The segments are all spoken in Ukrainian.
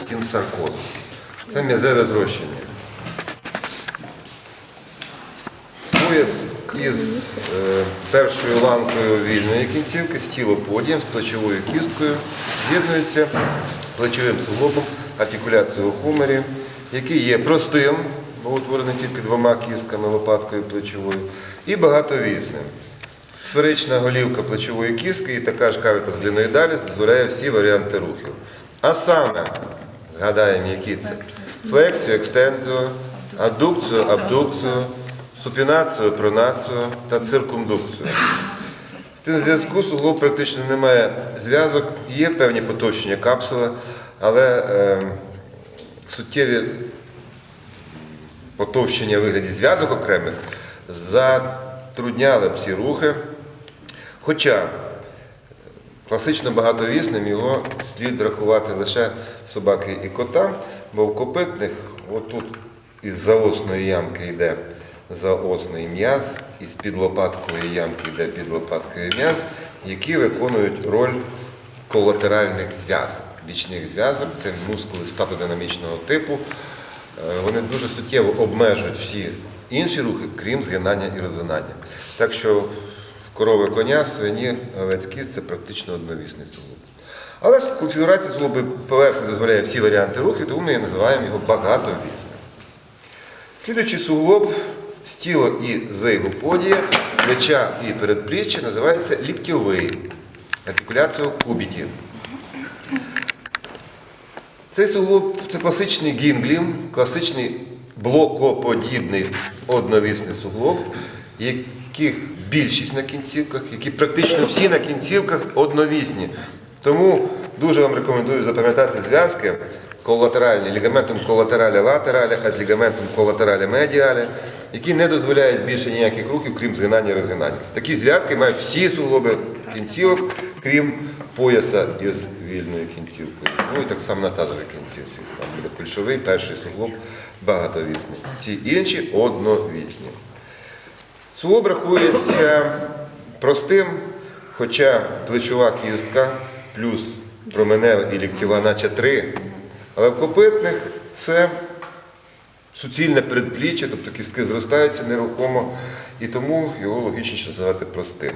стін саркозу. Це м'язеве зрощення. Пояс із е, першою ланкою вільної кінцівки, з тілоподієм, з плечовою кісткою, з'єднується плечовим суглобом артикуляцією хумері, який є простим, бо утворений тільки двома кістками, лопаткою плечовою, і багатовісним. Сферична голівка плечової кістки і така ж кавіта з гліноїдалі дозволяє всі варіанти рухів. А саме, згадаємо, які це флексію, екстензію, адукцію, абдукцію, супінацію, пронацію та циркумдукцію. З тим зв'язку суглоб практично немає зв'язок, є певні потовщення капсули, але е, суттєві потовщення вигляді зв'язок окремих затрудняли б ці рухи. Хоча класично багатовісним його слід рахувати лише собаки і кота, бо в копитних отут із заосної ямки йде заосний м'яз, із під лопаткою ямки йде під лопаткою м'яз, які виконують роль колатеральних зв'язок. Бічних зв'язок це мускули статодинамічного типу. Е, Вони дуже суттєво обмежують всі інші рухи, крім згинання і розгинання. Так що корови коня, свині, овець кіз це практично одновісний суглоб. Але конфігурація суглоби поверхні дозволяє всі варіанти рухів, тому ми називаємо його багатовісним. Слідуючий суглоб з тіла і зейгоподія, плеча і передпліччя називається ліктьовий. Артикуляція кубітів. Цей суглоб це класичний гінглім, класичний блокоподібний одновісний суглоб, яких більшість на кінцівках, які практично всі на кінцівках одновісні. Тому дуже вам рекомендую запам'ятати зв'язки колатеральні, лігаментом колатералі латералі, а лігаментом колатералі медіалі, які не дозволяють більше ніяких рухів, крім згинання і розгинання. Такі зв'язки мають всі суглоби кінцівок, крім пояса із вільною кінцівкою. Ну і так само на тазовій кінцівці. Там буде кульшовий, перший суглоб багатовісний. Ці інші одновісні. Суглоб рахується простим, хоча плечова кістка плюс променева і ліктєва, наче три. Але в копитних це суцільне передпліччя, тобто кістки зростаються нерухомо, і тому його логічніше називати простим.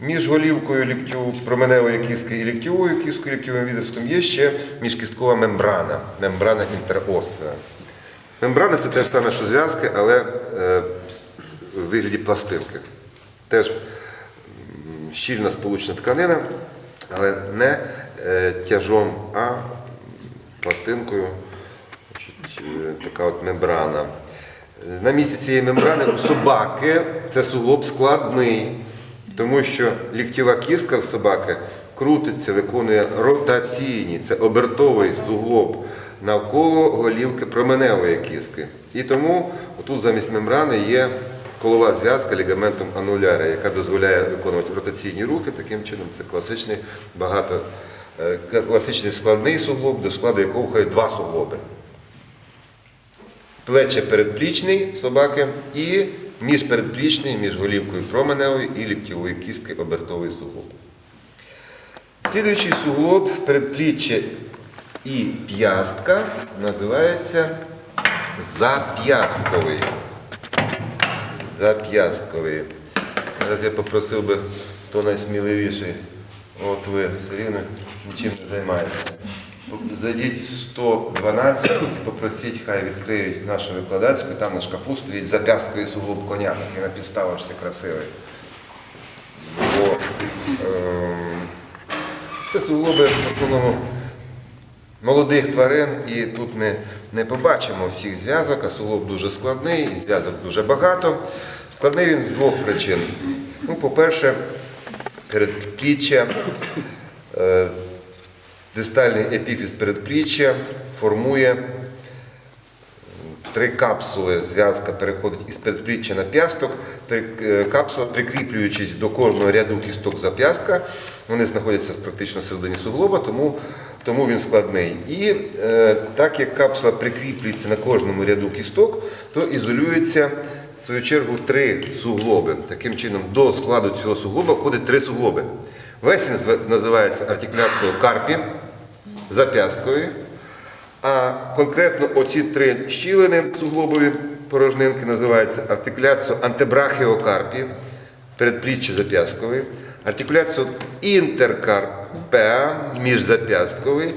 Між голівкою ліктю, променевої кістки і ліктьовою кісткою, ліктьовим відрізком є ще міжкісткова мембрана, мембрана інтеросеа. Мембрана це те ж саме, що зв'язки, але е, вигляді пластинки. Теж щільна сполучна тканина, але не е, тяжом, а пластинкою е, така от мембрана. На місці цієї мембрани у собаки це суглоб складний, тому що ліктєва кістка в собаки крутиться, виконує ротаційні, це обертовий суглоб навколо голівки променевої кістки. І тому тут замість мембрани є колова зв'язка лігаментом ануляра, яка дозволяє виконувати ротаційні рухи. Таким чином це класичний багато е, класичний складний суглоб, до складу якого входять два суглоби плече передплічний собаки і міжпередплічний, між голівкою променевої і ліктєвої кістки обертовий суглоб. Слідуючий суглоб передпліччя і п'ястка називається зап'ястковий. Зап'ястковий. Зараз я попросив би, хто найсміливіший, от ви все рівно нічим не займаєтеся. Зайдіть в 112 і попросіть, хай відкриють нашу викладацьку, там на шкафу стоїть зап'ястковий суглоб коня, такий на підставочці красивий. Бо, ем, це суглоби в основному молодих тварин, і тут ми не побачимо всіх зв'язок, а суглоб дуже складний, і зв'язок дуже багато. Складний він з двох причин. Ну, по-перше, передпліччя, е, дистальний епіфіз передпліччя формує три капсули. Зв'язка переходить із передпліччя на п'ясток. Е, Капсула, прикріплюючись до кожного ряду кісток зап'ястка, вони знаходяться практично всередині суглоба, тому, тому він складний. І е, так як капсула прикріплюється на кожному ряду кісток, то ізолюється в свою чергу три суглоби. Таким чином, до складу цього суглоба входить три суглоби. Весь він називається артикуляцією карпі зап'ясткової, А конкретно оці три щілини суглобові порожнинки називаються артикуляцією антебрахіокарпі, передпліччя зап'ястковий, артикуляцією інтеркарпеа, міжзап'ястковий,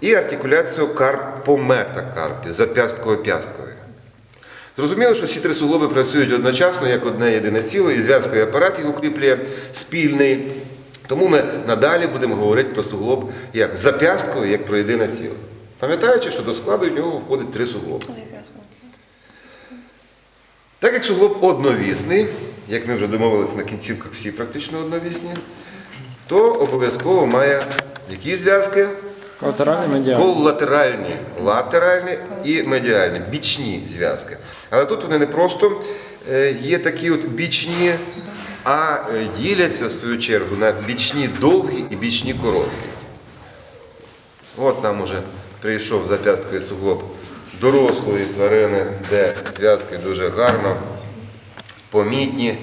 і артикуляцією карпометакарпі, зап'ястково-п'ястковий. Зрозуміло, що всі три суглоби працюють одночасно, як одне єдине ціло, і зв'язковий апарат їх укріплює спільний. Тому ми надалі будемо говорити про суглоб як зап'ястковий, як про єдине ціло. Пам'ятаючи, що до складу в нього входить три суглоби. Так як суглоб одновісний, як ми вже домовилися на кінцівках всі практично одновісні, то обов'язково має які зв'язки? Латеральний медіальний. Коллатеральні, латеральні і медіальні, бічні зв'язки. Але тут вони не просто е, є такі от бічні, а е, діляться в свою чергу на бічні довгі і бічні короткі. От нам уже прийшов зап'ястковий суглоб дорослої тварини, де зв'язки дуже гарно, помітні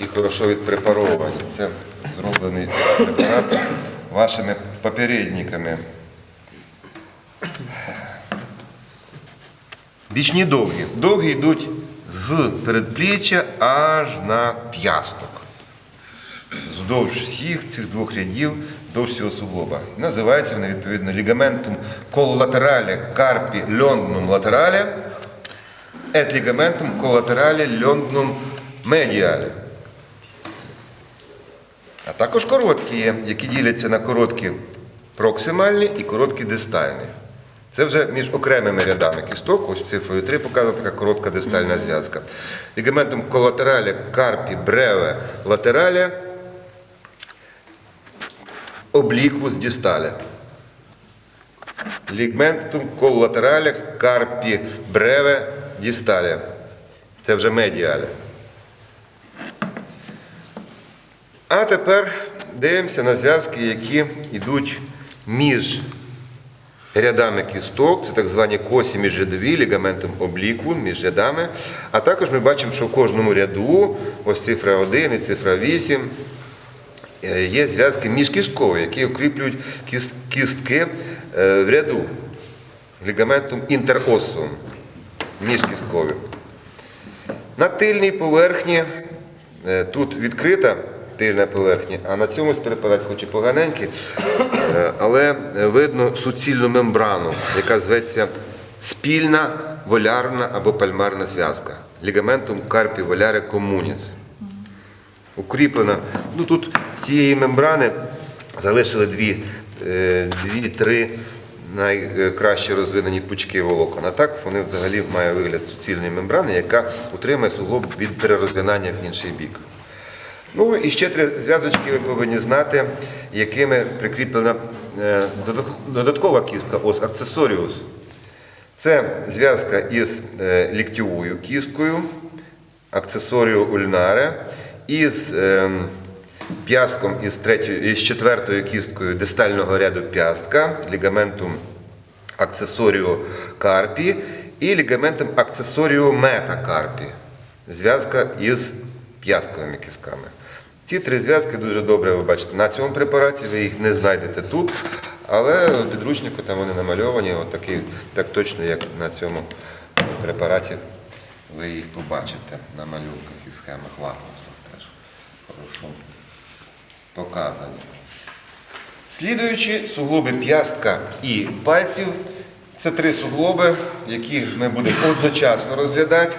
і хорошо відпрепаровані. Це зроблений препарат вашими попередниками. Бічні довгі. Довгі йдуть з передпліччя аж на п'ясток. Вздовж всіх цих двох рядів до всього суглоба. І Називаються вони відповідно лігаментум коллатералі карпі льонднум латералі, et лігаментум коллатералі льонднум медіалі. А також короткі є, які діляться на короткі проксимальні і короткі дистальні. Це вже між окремими рядами кісток, ось цифрою 3 показана така коротка дистальна зв'язка. Лігаментом колатералі, карпі, бреве, латералі, обліквус дісталя. Лігментум коллатералі, карпі, бреве, дісталя. Це вже медіаля. А тепер дивимося на зв'язки, які йдуть між рядами кісток, це так звані косі міжрядові, лігаментом обліку між рядами. А також ми бачимо, що в кожному ряду, ось цифра 1 і цифра 8, е, є зв'язки міжкісткові, які укріплюють кістки е, в ряду. Лігаментом інтеросум, міжкісткові. На тильній поверхні е, тут відкрита тильна поверхня, а на цьому препарат хоч і поганенький, е, але видно суцільну мембрану, яка зветься спільна волярна або пальмарна зв'язка. Лігаментум карпі воляри комуніс. Укріплена. Ну тут з цієї мембрани залишили дві, е, дві-три найкраще розвинені пучки волокон. А так вони взагалі мають вигляд суцільної мембрани, яка утримує суглоб від перерозгинання в інший бік. Ну і ще три зв'язочки ви повинні знати, якими прикріплена е, додаткова кістка, ос аксесоріус. Це зв'язка із е, ліктьовою кісткою, аксесоріо ульнаре, із е, п'яском із, із четвертою кісткою дистального ряду п'ястка, лігаментум аксесоріо карпі і лігаментом аксесоріо метакарпі. Зв'язка із п'ястковими кістками. Ці три зв'язки дуже добре ви бачите на цьому препараті, ви їх не знайдете тут, але в підручнику там вони намальовані, отакі, так точно, як на цьому препараті ви їх побачите на малюнках і схемах латмосах теж хорошо показані. Слідуючи суглоби п'ястка і пальців, це три суглоби, які ми будемо одночасно розглядати.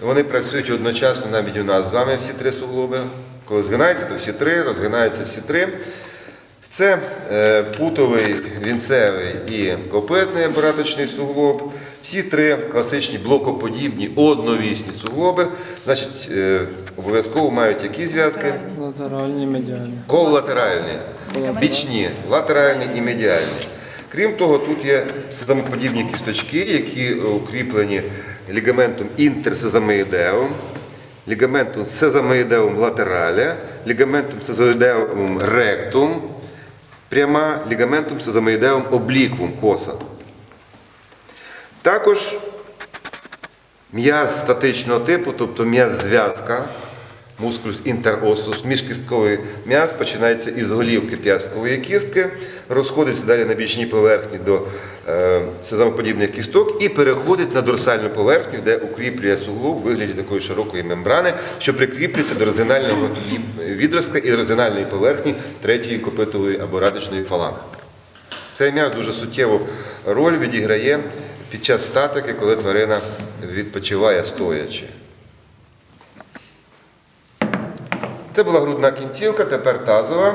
Вони працюють одночасно навіть у нас з вами всі три суглоби. Коли згинаються, то всі три, розгинаються всі три. Це е, путовий, вінцевий і копитний апараточний суглоб. Всі три класичні блокоподібні одновісні суглоби. Значить, е, обов'язково мають які зв'язки? Латеральний медіальний. Коллатеральні, бічні, латеральні і медіальні. Крім того, тут є сезамоподібні кісточки, які е, укріплені лігаментом інтерсезамоїдеум, лігаментом сезамоїдеум латераля, лігаментум сезамоїдеум ректум, пряма лігаментум сезамоїдеум обліквум коса. Також м'яз статичного типу, тобто м'яз зв'язка, мускулюс інтеросус, міжкістковий м'яз починається із голівки п'язкової кістки, розходиться далі на бічній поверхні до е, сезамоподібних кісток і переходить на дорсальну поверхню, де укріплює суглоб у вигляді такої широкої мембрани, що прикріплюється до розинального відростка і розинальної поверхні третьої копитової або радичної фаланги. Цей м'яз дуже суттєву роль відіграє під час статики, коли тварина відпочиває стоячи. Це була грудна кінцівка, тепер тазова.